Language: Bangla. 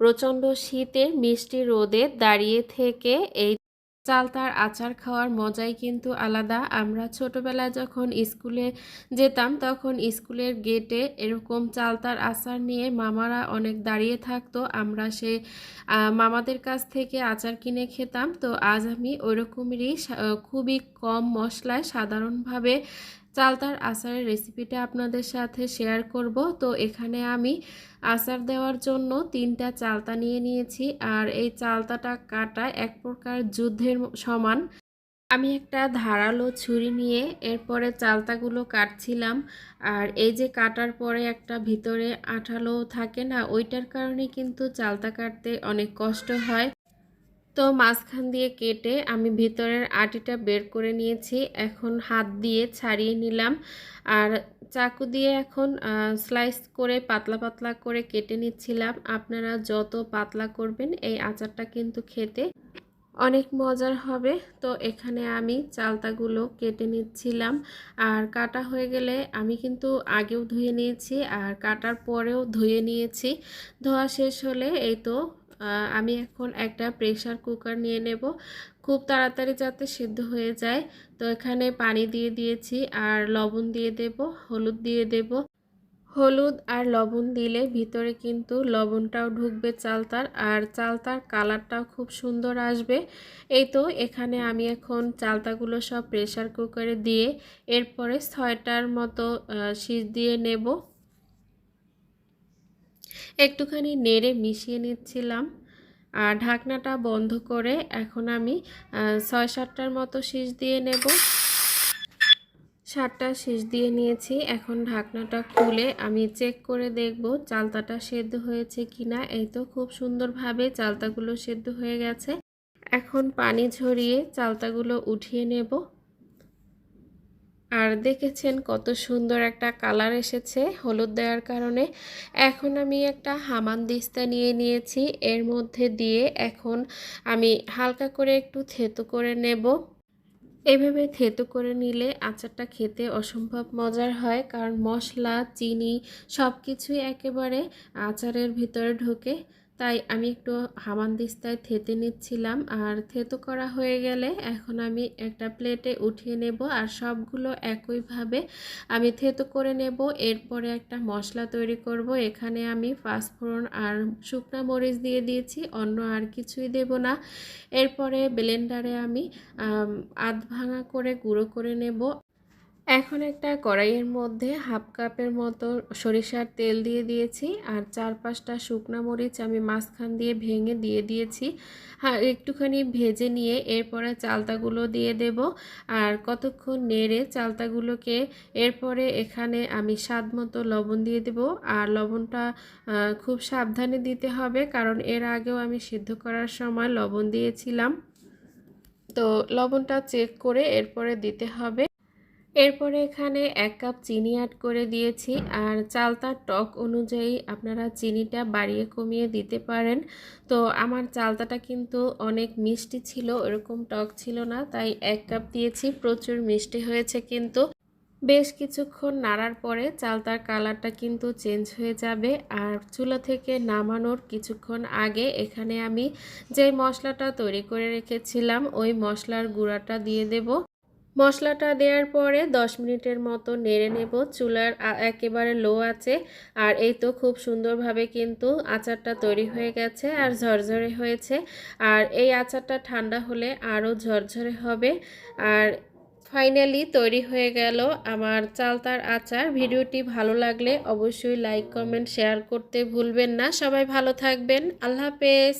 প্রচণ্ড শীতের মিষ্টি রোদে দাঁড়িয়ে থেকে এই চালতার আচার খাওয়ার মজাই কিন্তু আলাদা। আমরা ছোটবেলায় যখন স্কুলে যেতাম, তখন স্কুলের গেটে এরকম চালতার আচার নিয়ে মামারা অনেক দাঁড়িয়ে থাকতো। আমরা সে মামাদের কাছ থেকে আচার কিনে খেতাম। তো আজ আমি ওইরকমেরই সা- খুবই কম মশলায় সাধারণভাবে চালতার আচারের রেসিপিটা আপনাদের সাথে শেয়ার করব। তো এখানে আমি আচার দেওয়ার জন্য তিনটা চালতা নিয়ে নিয়েছি। আর এই চালতাটা কাটা এক প্রকার যুদ্ধের সমান। আমি একটা ধারালো ছুরি নিয়ে এরপরে চালতাগুলো কাটছিলাম। আর এই যে কাটার পরে একটা ভিতরে আঠালো থাকে না, ওইটার কারণে কিন্তু চালতা কাটতে অনেক কষ্ট হয়। তো মাঝখান দিয়ে কেটে আমি ভিতরের আটিটা বের করে নিয়েছি। এখন হাত দিয়ে ছাড়িয়ে নিলাম। আর চাকু দিয়ে এখন স্লাইস করে পাতলা পাতলা করে কেটে নিচ্ছিলাম। আপনারা যত পাতলা করবেন, এই আচারটা কিন্তু খেতে অনেক মজার হবে। তো এখানে আমি চালতাগুলো কেটে নিচ্ছিলাম। আর কাটা হয়ে গেলে আমি কিন্তু আগেও ধুয়ে নিয়েছি, আর কাটার পরেও ধুয়ে নিয়েছি। ধোয়া শেষ হলে এই তো আমি এখন একটা প্রেশার কুকার নিয়ে নেব। খুব তাড়াতাড়ি যাতে সিদ্ধ হয়ে যায়। তো এখানে পানি দিয়ে দিয়েছি আর লবণ দিয়ে দেব, হলুদ দিয়ে দেব। হলুদ আর লবণ দিলে ভিতরে কিন্তু লবণটাও ঢুকবে চালতার আর চালতার কালারটাও খুব সুন্দর আসবে। এই তো এখানে আমি এখন চালতাগুলো সব প্রেসার কুকারে দিয়ে এরপরে ছয়টার মতো সিজ দিয়ে নেব। একটুখানি নেড়ে মিশিয়ে নিচ্ছিলাম। আর ঢাকনাটা বন্ধ করে এখন আমি ছয় সাতটার মতো শীষ দিয়ে নেব। সাতটা শীষ দিয়ে নিয়েছি। এখন ঢাকনাটা খুলে আমি চেক করে দেখব চালতাটা সেদ্ধ হয়েছে কিনা। এই তো খুব সুন্দরভাবে চালতাগুলো সেদ্ধ হয়ে গেছে। এখন পানি ঝরিয়ে চালতাগুলো উঠিয়ে নেব। আর দেখেছেন কত সুন্দর একটা কালার এসেছে হলুদ দেওয়ার কারণে। এখন আমি একটা হামান দিস্তা নিয়ে নিয়েছি, এর মধ্যে দিয়ে এখন আমি হালকা করে একটু থেতো করে নেব। এভাবে থেতো করে নিলে আচারটা খেতে অসম্ভব মজার হয়, কারণ মশলা, চিনি সব কিছুই একেবারে আচারের ভিতরে ঢোকে। তাই আমি একটু হামানদিস্তায় থেতে নিচ্ছিলাম। আর থেতো করা হয়ে গেলে এখন আমি একটা প্লেটে উঠিয়ে নেব আর সবগুলো একইভাবে আমি থেতো করে নেব। এরপরে একটা মশলা তৈরি করব। এখানে আমি পাঁচফোড়ন আর শুকনা মরিচ দিয়ে দিয়েছি, অন্য আর কিছুই দেব না। এরপরে ব্লেন্ডারে আমি আধ ভাঙা করে গুঁড়ো করে নেব। এখন একটা কড়াইয়ের মধ্যে হাফ কাপের মতো সরিষার তেল দিয়ে দিয়েছি আর চার পাঁচটা শুকনা মরিচ আমি মাঝখান দিয়ে ভেঙে দিয়ে দিয়েছি। হ্যাঁ একটুখানি ভেজে নিয়ে এরপরে চালতাগুলো দিয়ে দেব আর কতক্ষণ নেড়ে চালতাগুলোকে এরপরে এখানে আমি স্বাদ মতো লবণ দিয়ে দেব আর লবণটা খুব সাবধানে দিতে হবে কারণ এর আগেও আমি সিদ্ধ করার সময় লবণ দিয়েছিলাম। তো লবণটা চেক করে এরপরে দিতে হবে। এরপরে এখানে এক কাপ চিনি অ্যাড করে দিয়েছি। আর চালতার টক অনুযায়ী আপনারা চিনিটা বাড়িয়ে কমিয়ে দিতে পারেন। তো আমার চালতাটা কিন্তু অনেক মিষ্টি ছিল, এরকম টক ছিল না, তাই এক কাপ দিয়েছি। প্রচুর মিষ্টি হয়েছে কিন্তু। বেশ কিছুক্ষণ নাড়ার পরে চালতার কালারটা কিন্তু চেঞ্জ হয়ে যাবে। আর চুলা থেকে নামানোর কিছুক্ষণ আগে এখানে আমি যে মশলাটা তৈরি করে রেখেছিলাম, ওই মশলার গুঁড়াটা দিয়ে দেব। মশলাটা দেওয়ার পরে 10 মিনিটের মতো নেড়ে নেব। চুলার একেবারে লো আছে। আর এই তো খুব সুন্দরভাবে কিন্তু আচারটা তৈরি হয়ে গেছে আর ঝরঝরে হয়েছে। আর এই আচারটা ঠান্ডা হলে আরও ঝরঝরে হবে। আর ফাইনালি তৈরি হয়ে গেল আমার চালতার আচার। ভিডিওটি ভালো লাগলে অবশ্যই লাইক, কমেন্ট, শেয়ার করতে ভুলবেন না। সবাই ভালো থাকবেন। আল্লাহ হাফেজ।